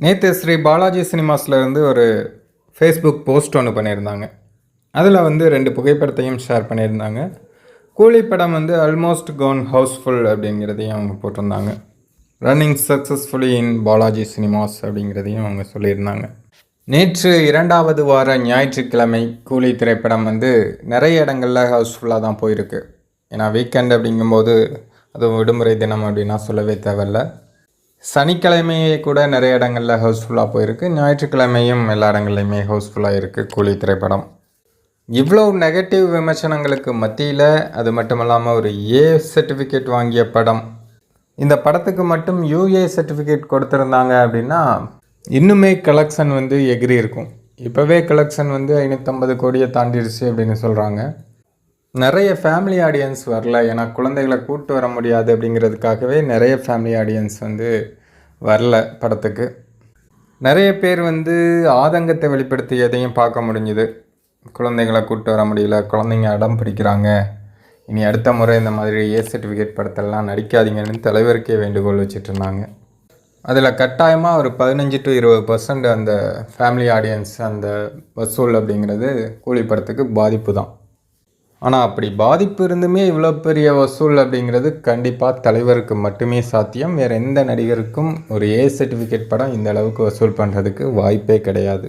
நேற்று ஸ்ரீ பாலாஜி சினிமாஸில் இருந்து ஒரு ஃபேஸ்புக் போஸ்ட் ஒன்று பண்ணியிருந்தாங்க. அதில் வந்து ரெண்டு புகைப்படத்தையும் ஷேர் பண்ணியிருந்தாங்க. கூலி படம் வந்து ஆல்மோஸ்ட் கோன் ஹவுஸ்ஃபுல் அப்படிங்கிறதையும் அவங்க போட்டிருந்தாங்க. Running successfully in Balaji cinemas அப்படிங்கிறதையும் அவங்க சொல்லியிருந்தாங்க. நேற்று இரண்டாவது வார ஞாயிற்றுக்கிழமை கூலி திரைப்படம் வந்து நிறைய இடங்களில் ஹவுஸ்ஃபுல்லாக தான் போயிருக்கு. ஏன்னா வீக்கெண்ட் அப்படிங்கும்போது அதுவும் விடுமுறை தினம் அப்படின்னா சொல்லவே தேவையில்ல. சனிக்கிழமையே கூட நிறைய இடங்களில் ஹவுஸ்ஃபுல்லாக போயிருக்கு. ஞாயிற்றுக்கிழமையும் எல்லா இடங்கள்லையுமே ஹவுஸ்ஃபுல்லாக இருக்குது கூலி திரைப்படம். இவ்வளோ நெகட்டிவ் விமர்சனங்களுக்கு மத்தியில் அது மட்டும் இல்லாமல் ஒரு ஏ சர்டிஃபிகேட் வாங்கிய படம். இந்த படத்துக்கு மட்டும் யூஏ சர்டிஃபிகேட் கொடுத்துருந்தாங்க அப்படின்னா இன்னுமே கலெக்ஷன் வந்து எகிரி இருக்கும். இப்போவே கலெக்ஷன் வந்து ஐநூற்றம்பது கோடியை தாண்டிடுச்சு அப்படின்னு சொல்கிறாங்க நிறைய ஃபேமிலி ஆடியன்ஸ் வரல. ஏன்னா குழந்தைகளை கூப்பிட்டு வர முடியாது அப்படிங்கிறதுக்காகவே நிறைய ஃபேமிலி ஆடியன்ஸ் வந்து வரல படத்துக்கு. நிறைய பேர் வந்து ஆதங்கத்தை வெளிப்படுத்தி எதையும் பார்க்க முடிஞ்சுது. குழந்தைங்களை கூப்பிட்டு வர முடியல. குழந்தைங்க அடம் பிடிக்கிறாங்க. இனி அடுத்த முறை இந்த மாதிரி ஏ சர்டிஃபிகேட் படத்தெல்லாம் நடிக்காதீங்கன்னு தலைவருக்கே வேண்டுகோள் வச்சுட்ருந்தாங்க அதில் கட்டாயமாக ஒரு பதினஞ்சு டு இருபது பர்சன்ட் அந்த ஃபேமிலி ஆடியன்ஸ் அந்த வசூல் அப்படிங்கிறது கூலி படத்துக்கு பாதிப்பு தான். ஆனால் அப்படி பாதிப்பு இருந்துமே இவ்வளோ பெரிய வசூல் அப்படிங்கிறது கண்டிப்பாக தலைவருக்கு மட்டுமே சாத்தியம். வேறு எந்த நடிகருக்கும் ஒரு ஏ சர்டிஃபிகேட் படம் இந்த அளவுக்கு வசூல் பண்ணுறதுக்கு வாய்ப்பே கிடையாது.